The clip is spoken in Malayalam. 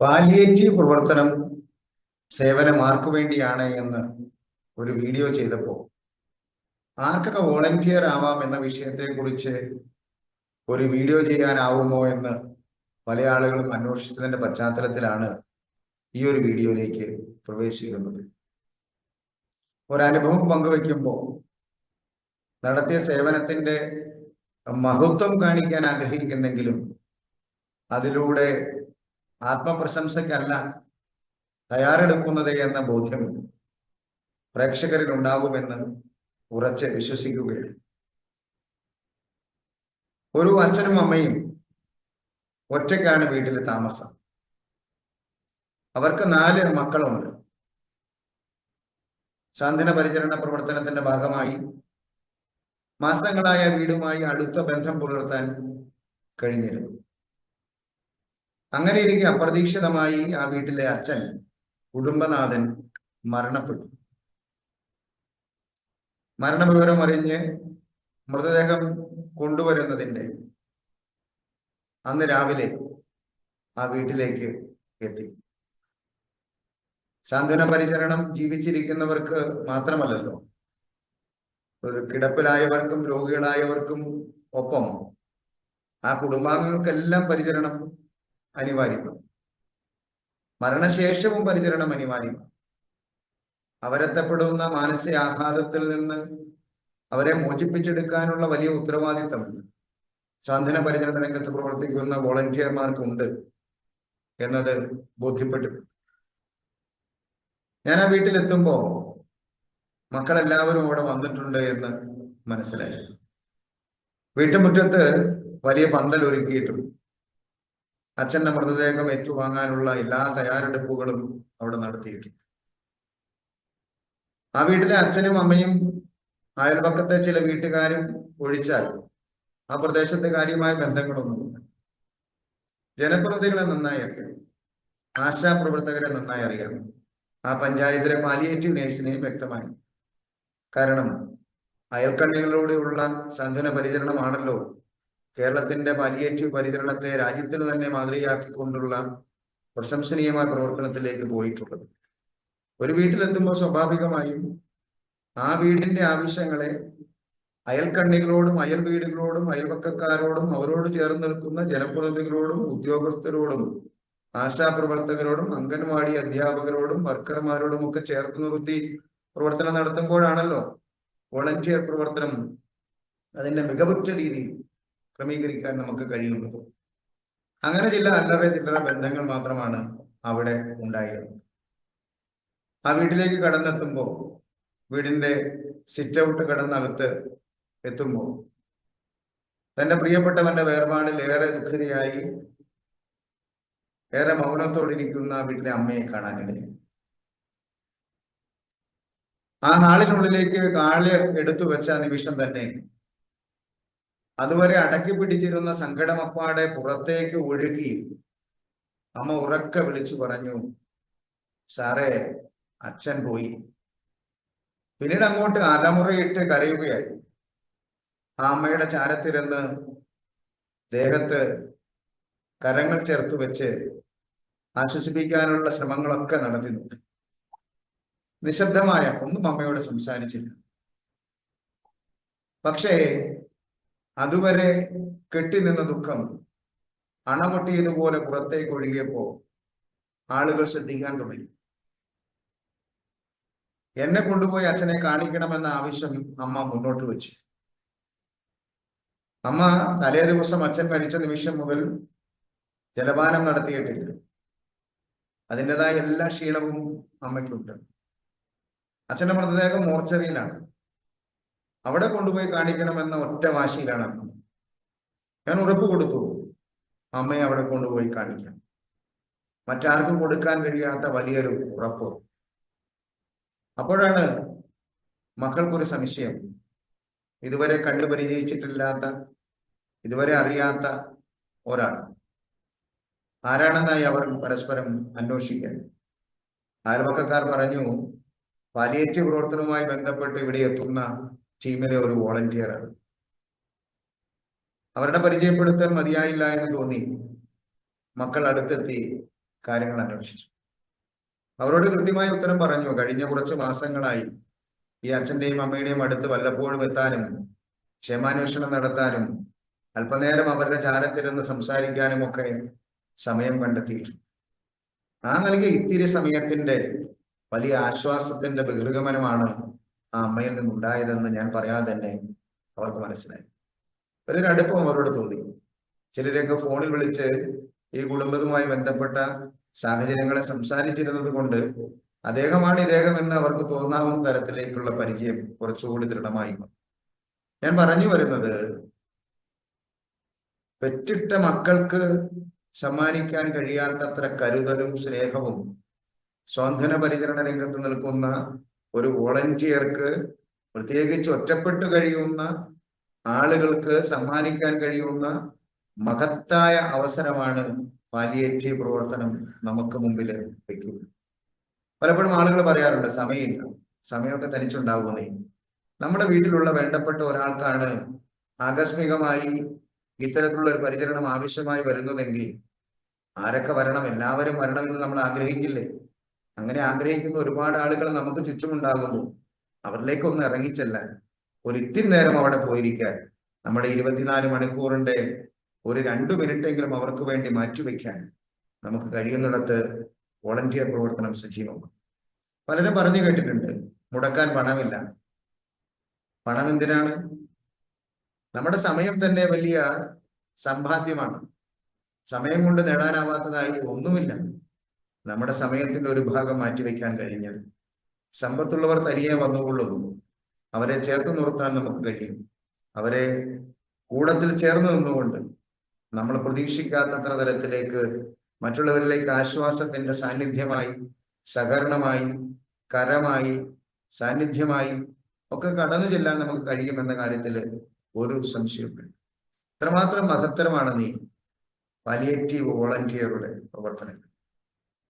പാലിയേറ്റീവ് പ്രവർത്തനം സേവനം ആർക്കു വേണ്ടിയാണ് എന്ന് ഒരു വീഡിയോ ചെയ്തപ്പോൾ ആർക്കൊക്കെ വോളണ്ടിയർ ആവാം എന്ന വിഷയത്തെക്കുറിച്ച് ഒരു വീഡിയോ ചെയ്യാനാവുമോ എന്ന് പല ആളുകളും അന്വേഷിച്ചതിന്റെ പശ്ചാത്തലത്തിലാണ് ഈ ഒരു വീഡിയോയിലേക്ക് പ്രവേശിക്കുന്നത്. ഒരനുഭവം പങ്കുവെക്കുമ്പോൾ നടത്തിയ സേവനത്തിന്റെ മഹത്വം കാണിക്കാൻ ആഗ്രഹിക്കുന്നെങ്കിലും അതിലൂടെ ആത്മപ്രശംസയ്ക്കല്ല തയ്യാറെടുക്കുന്നത് എന്ന ബോധ്യം പ്രേക്ഷകരിൽ ഉണ്ടാകുമെന്ന് ഉറച്ച് വിശ്വസിക്കുകയാണ്. ഒരു അച്ഛനും അമ്മയും ഒറ്റയ്ക്കാണ് വീട്ടിലെ താമസം. അവർക്ക് നാല് മക്കളുണ്ട്. സാന്ത്വന പരിചരണ പ്രവർത്തനത്തിന്റെ ഭാഗമായി മാസങ്ങളായ വീടുമായി അടുത്ത ബന്ധം പുലർത്താൻ കഴിഞ്ഞിരുന്നു. അങ്ങനെ ഇരിക്കെ അപ്രതീക്ഷിതമായി ആ വീട്ടിലെ അച്ഛൻ കുടുംബനാഥൻ മരണപ്പെട്ടു. മരണവിവരം അറിഞ്ഞ് മൃതദേഹം കൊണ്ടുവരുന്നതിന്റെ അന്ന് രാവിലെ ആ വീട്ടിലേക്ക് എത്തി. സാന്ത്വന പരിചരണം ജീവിച്ചിരിക്കുന്നവർക്ക് മാത്രമല്ലല്ലോ ഒരു കിടപ്പിലായവർക്കും രോഗികളായവർക്കും ഒപ്പം ആ കുടുംബാംഗങ്ങൾക്കെല്ലാം പരിചരണം അനിവാര്യമാണ് മരണശേഷവും പരിചരണം അനിവാര്യമാണ്. അവരെത്തപ്പെടുന്ന മാനസിക ആഘാതത്തിൽ നിന്ന് അവരെ മോചിപ്പിച്ചെടുക്കാനുള്ള വലിയ ഉത്തരവാദിത്തമുണ്ട്. സാന്ത്വന പരിചരണ രംഗത്ത് പ്രവർത്തിക്കുന്ന വോളണ്ടിയർമാർക്കുണ്ട് എന്നത് ബോധ്യപ്പെട്ടു ഞാൻ ആ വീട്ടിലെത്തുമ്പോ മക്കളെല്ലാവരും അവിടെ വന്നിട്ടുണ്ട് എന്ന് മനസ്സിലായി. വീട്ടുമുറ്റത്ത് വലിയ പന്തൽ ഒരുക്കിയിട്ടും അച്ഛന്റെ മൃതദേഹം ഏറ്റുവാങ്ങാനുള്ള എല്ലാ തയ്യാറെടുപ്പുകളും അവിടെ നടത്തിയിട്ടുണ്ട്. ആ വീട്ടിലെ അച്ഛനും അമ്മയും അയൽപക്കത്തെ ചില വീട്ടുകാരും ഒഴിച്ചാൽ ആ പ്രദേശത്തെ കാര്യമായ ബന്ധങ്ങളൊന്നുമില്ല. ജനപ്രതിനിധികളെ നന്നായി അറിയാം. ആശാപ്രവർത്തകരെ നന്നായി അറിയാം. ആ പഞ്ചായത്തിലെ പാലിയേറ്റീവ് നേഴ്സിനെയും വ്യക്തമായി. കാരണം അയൽക്കണ്ണികളിലൂടെയുള്ള സന്ധന പരിചരണമാണല്ലോ കേരളത്തിന്റെ പാലിയേറ്റീവ് പരിചരണത്തെ രാജ്യത്തിന് തന്നെ മാതൃകയാക്കിക്കൊണ്ടുള്ള പ്രശംസനീയമായ പ്രവർത്തനത്തിലേക്ക് പോയിട്ടുള്ളത്. ഒരു വീട്ടിലെത്തുമ്പോൾ സ്വാഭാവികമായും ആ വീടിന്റെ ആവശ്യങ്ങളെ അയൽക്കണ്ണികളോടും അയൽ വീടുകളോടും അയൽപക്കക്കാരോടും അവരോട് ചേർന്ന് നിൽക്കുന്ന ജനപ്രതിനിധികളോടും ഉദ്യോഗസ്ഥരോടും ആശാപ്രവർത്തകരോടും അംഗൻവാടി അധ്യാപകരോടും വർക്കർമാരോടും ഒക്കെ ചേർത്ത് നിർത്തി പ്രവർത്തനം നടത്തുമ്പോഴാണല്ലോ വോളണ്ടിയർ പ്രവർത്തനം അതിന്റെ മികവുറ്റ രീതിയിൽ ക്രമീകരിക്കാൻ നമുക്ക് കഴിയുന്നത്. അങ്ങനെ ചില അല്ലറ ചില്ലറ ബന്ധങ്ങൾ മാത്രമാണ് അവിടെ ഉണ്ടായിരുന്നത്. ആ വീട്ടിലേക്ക് കടന്നെത്തുമ്പോൾ വീടിന്റെ സിറ്റ് ഔട്ട് കടന്നകത്ത് എത്തുമ്പോൾ തന്റെ പ്രിയപ്പെട്ടവന്റെ വേർപാടിൽ ഏറെ ദുഃഖിതയായി ഏറെ മൗനത്തോടിരിക്കുന്ന വീട്ടിലെ അമ്മയെ കാണാനിടയായി. ആ നാളിനുള്ളിലേക്ക് കാളെ എടുത്തു വെച്ച നിമിഷം തന്നെ അതുവരെ അടക്കി പിടിച്ചിരുന്ന സങ്കടമപ്പാടെ പുറത്തേക്ക് ഒഴുകി അമ്മ ഉറക്കെ വിളിച്ചു പറഞ്ഞു സാറേ അച്ഛൻ പോയി. പിന്നീട് അങ്ങോട്ട് അലമുറയിട്ട് കരയുകയായി. ആ അമ്മയുടെ ചാരത്തിരുന്ന് ദേഹത്ത് കരങ്ങൾ ചേർത്ത് വെച്ച് ആശ്വസിപ്പിക്കാനുള്ള ശ്രമങ്ങളൊക്കെ നടത്തി നോക്കി. നിശബ്ദമായ ഒന്നും അമ്മയോട് സംസാരിച്ചില്ല. പക്ഷേ അതുവരെ കെട്ടിനിന്ന ദുഃഖം അണപൊട്ടിയതുപോലെ പുറത്തേക്ക് ഒഴുകിയപ്പോ ആളുകൾ ശ്രദ്ധിക്കാൻ തുടങ്ങി. എന്നെ കൊണ്ടുപോയി അച്ഛനെ കാണിക്കണമെന്ന ആവശ്യം അമ്മ മുന്നോട്ട് വെച്ചു. അമ്മ തലേ ദിവസം അച്ഛൻ മരിച്ച നിമിഷം മുതൽ ജലപാനം നടത്തിയിട്ടില്ല. അതിന്റെതായ എല്ലാ ക്ഷീണവും അമ്മയ്ക്കുണ്ട്. അച്ഛന്റെ മൃതദേഹം മോർച്ചറിയിലാണ്. അവിടെ കൊണ്ടുപോയി കാണിക്കണമെന്ന ഒറ്റ വാശിയിലാണ് അമ്മ. ഞാൻ ഉറപ്പ് കൊടുത്തു. അമ്മയെ അവിടെ കൊണ്ടുപോയി കാണിക്കാം. മറ്റാർക്കും കൊടുക്കാൻ കഴിയാത്ത വലിയൊരു ഉറപ്പ്. അപ്പോഴാണ് മക്കൾക്കൊരു സംശയം. ഇതുവരെ കണ്ടു പരിചയിച്ചിട്ടില്ലാത്ത ഇതുവരെ അറിയാത്ത ഒരാൾ. ആരാണെന്നായി അവർ പരസ്പരം അന്വേഷിക്കാൻ. അയൽപക്കക്കാർ പറഞ്ഞു പാലിയേറ്റീവ് പ്രവർത്തനവുമായി ബന്ധപ്പെട്ട് ഇവിടെ എത്തുന്ന ടീമിലെ ഒരു വോളണ്ടിയറാണ് അവരുടെ പരിചയപ്പെടുത്തൽ മതിയായില്ല എന്ന് തോന്നി. മക്കൾ അടുത്തെത്തി കാര്യങ്ങൾ അന്വേഷിച്ചു. അവരോട് കൃത്യമായ ഉത്തരം പറഞ്ഞു. കഴിഞ്ഞ കുറച്ച് മാസങ്ങളായി ഈ അച്ഛന്റെയും അമ്മയുടെയും അടുത്ത് വല്ലപ്പോഴും എത്താനും ക്ഷേമാന്വേഷണം നടത്താനും അല്പനേരം അവരുടെ ചാരത്തിരുന്ന് സംസാരിക്കാനും ഒക്കെ സമയം കണ്ടെത്തിയിട്ടുണ്ട്. ആ നൽകിയ ഇത്തിരി സമയത്തിന്റെ വലിയ ആശ്വാസത്തിന്റെ ബഹിർഗമനമാണ് ആ അമ്മയിൽ നിന്നുണ്ടായതെന്ന് ഞാൻ പറയാതെ തന്നെ അവർക്ക് മനസ്സിലായി. വലിയൊരു അടുപ്പം അവരോട് തോന്നി. ചിലരെയൊക്കെ ഫോണിൽ വിളിച്ച് ഈ കുടുംബവുമായി ബന്ധപ്പെട്ട സാഹചര്യങ്ങളെ സംസാരിച്ചിരുന്നത് കൊണ്ട് അദ്ദേഹമാണ് ഇദ്ദേഹം എന്ന് അവർക്ക് തോന്നാവുന്ന തരത്തിലേക്കുള്ള പരിചയം കുറച്ചുകൂടി ദൃഢമായി. ഞാൻ പറഞ്ഞു വരുന്നത് പെറ്റിട്ട മക്കൾക്ക് സമ്മാനിക്കാൻ കഴിയാത്തത്ര കരുതലും സ്നേഹവും സ്വാന്തന പരിചരണ രംഗത്ത് നിൽക്കുന്ന ഒരു വോളണ്ടിയർക്ക് പ്രത്യേകിച്ച് ഒറ്റപ്പെട്ടു കഴിയുന്ന ആളുകൾക്ക് സമ്മാനിക്കാൻ കഴിയുന്ന മഹത്തായ അവസരമാണ് പാലിയേറ്റീവ് പ്രവർത്തനം നമുക്ക് മുമ്പിൽ വയ്ക്കുന്നത് പലപ്പോഴും ആളുകൾ പറയാറുണ്ട് സമയമില്ല. സമയമൊക്കെ തനിച്ചുണ്ടാവുന്നേ. നമ്മുടെ വീട്ടിലുള്ള വേണ്ടപ്പെട്ട ഒരാൾക്കാണ് ആകസ്മികമായി ഇത്തരത്തിലുള്ള ഒരു പരിചരണം ആവശ്യമായി വരുന്നതെങ്കിൽ ആരൊക്കെ വരണം? എല്ലാവരും വരണമെന്ന് നമ്മൾ ആഗ്രഹിക്കില്ലേ? അങ്ങനെ ആഗ്രഹിക്കുന്ന ഒരുപാട് ആളുകൾ നമുക്ക് ചുറ്റുമുണ്ടാകുന്നു. അവരിലേക്കൊന്ന് ഇറങ്ങിച്ചെല്ലാൻ. ഒരു ഇത്തിരി നേരം അവിടെ പോയിരിക്കാൻ. നമ്മുടെ ഇരുപത്തിനാല് മണിക്കൂറിന്റെ ഒരു രണ്ടു മിനിറ്റെങ്കിലും അവർക്ക് വേണ്ടി മാറ്റിവെക്കാൻ നമുക്ക് കഴിയുന്നിടത്ത് വോളണ്ടിയർ പ്രവർത്തനം സജീവമാണ്. പലരും പറഞ്ഞു കേട്ടിട്ടുണ്ട് മുടക്കാൻ പണമില്ല. പണം എന്തിനാണ്? നമ്മുടെ സമയം തന്നെ വലിയ സമ്പാദ്യമാണ്. സമയം കൊണ്ട് നേടാനാവാത്തതായി ഒന്നുമില്ല. നമ്മുടെ സമയത്തിന്റെ ഒരു ഭാഗം മാറ്റിവെക്കാൻ കഴിഞ്ഞാൽ സമ്പത്തുള്ളവർ തനിയെ വന്നുകൊള്ളുന്നു. അവരെ ചേർത്ത് നിർത്താൻ നമുക്ക് കഴിയും. അവരെ കൂടത്തിൽ ചേർന്ന് നിന്നുകൊണ്ട് നമ്മൾ പ്രതീക്ഷിക്കാത്തത്ര തരത്തിലേക്ക് മറ്റുള്ളവരിലേക്ക് ആശ്വാസത്തിന്റെ സാന്നിധ്യമായി സഹകരണമായി കരമായി സാന്നിധ്യമായി ഒക്കെ കടന്നു ചെല്ലാൻ നമുക്ക് കഴിയുമെന്ന കാര്യത്തിൽ ഒരു സംശയമുണ്ട് ഇത്രമാത്രം മഹത്തരമാണ് നീ. പാലിയേറ്റീവ് വോളണ്ടിയറുടെ പ്രവർത്തനങ്ങൾ.